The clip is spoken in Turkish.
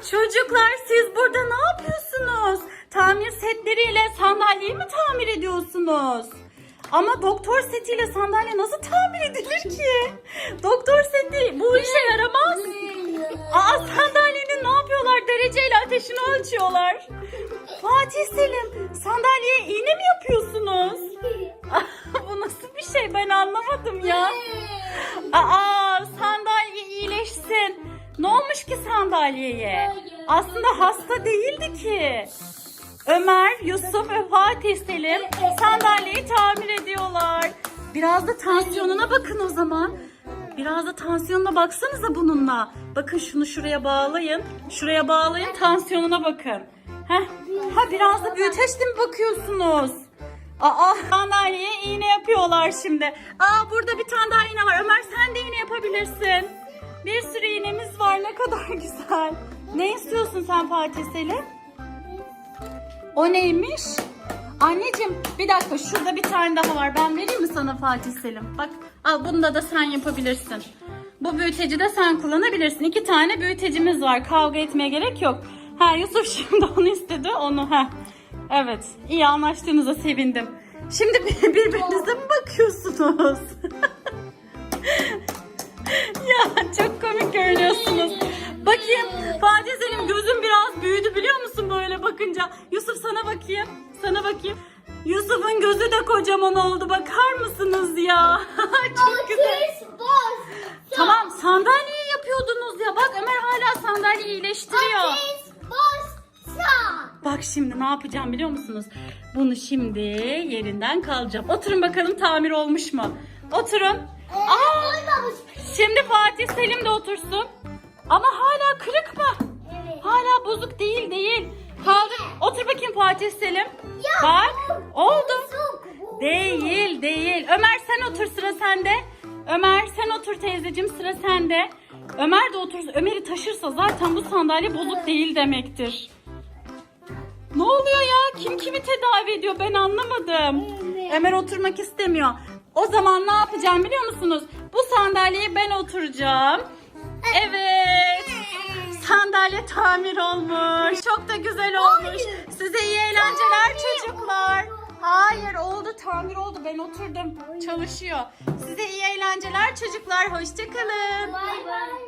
Çocuklar siz burada ne yapıyorsunuz? Tamir setleriyle sandalyeyi mi tamir ediyorsunuz? Ama doktor setiyle sandalye nasıl tamir edilir ki? Doktor seti bu işe yaramaz. Aa sandalyenin ne yapıyorlar? Dereceyle ateşini ölçüyorlar. Fatih Selim sandalyeye iğne mi sandalyeye? Aslında hasta değildi ki. Ömer, Yusuf ve Fatih Selim sandalyeyi tamir ediyorlar. Biraz da tansiyonuna bakın o zaman. Biraz da tansiyonuna baksanıza bununla. Bakın şunu şuraya bağlayın. Şuraya bağlayın tansiyonuna bakın. Heh. Ha biraz da büyüteçle mi bakıyorsunuz? Aa sandalyeye iğne yapıyorlar şimdi. Aa burada bir tane daha iğne var. Ömer sen de iğne yapabilirsin. Bir sürü iğnemiz var ne kadar güzel. Ne istiyorsun sen Fatih Selim? O neymiş? Anneciğim bir dakika şurada bir tane daha var. Ben vereyim mi sana Fatih Selim? Bak al bunda da sen yapabilirsin. Bu büyüteci de sen kullanabilirsin. İki tane büyütecimiz var. Kavga etmeye gerek yok. Ha Yusuf şimdi onu istedi. Onu ha. Evet iyi anlaştığınıza sevindim. Şimdi bir- birbirinize mi bakıyorsunuz? ya çok komik görünüyorsunuz. Bakayım Fatih Selim gözün biraz büyüdü biliyor musun böyle bakınca? Yusuf sana bakayım. Sana bakayım. Yusuf'un gözü de kocaman oldu bakar mısınız ya? çok güzel. Tamam sandalyeyi yapıyordunuz ya. Bak Ömer hala sandalyeyi iyileştiriyor. Bak şimdi ne yapacağım biliyor musunuz? Bunu şimdi yerinden kalacağım. Oturun bakalım tamir olmuş mu? Oturun. Aa, şimdi Fatih Selim de otursun. Ama hala kırık mı? Hala bozuk değil değil. Kaldır. Otur bakayım Fatih Selim. Bak oldu. Değil değil. Ömer sen otur sıra sende. Ömer sen otur teyzeciğim sıra sende. Ömer de otursun. Ömer'i taşırsa zaten bu sandalye bozuk değil demektir. Ne oluyor ya? Kim kimi tedavi ediyor ben anlamadım. Ömer oturmak istemiyor. O zaman ne yapacağım biliyor musunuz? Bu sandalyeye ben oturacağım. Evet. Sandalye tamir olmuş. Çok da güzel olmuş. Size iyi eğlenceler çocuklar. Hayır oldu tamir oldu ben oturdum. Çalışıyor. Size iyi eğlenceler çocuklar. Hoşçakalın. Bay bay.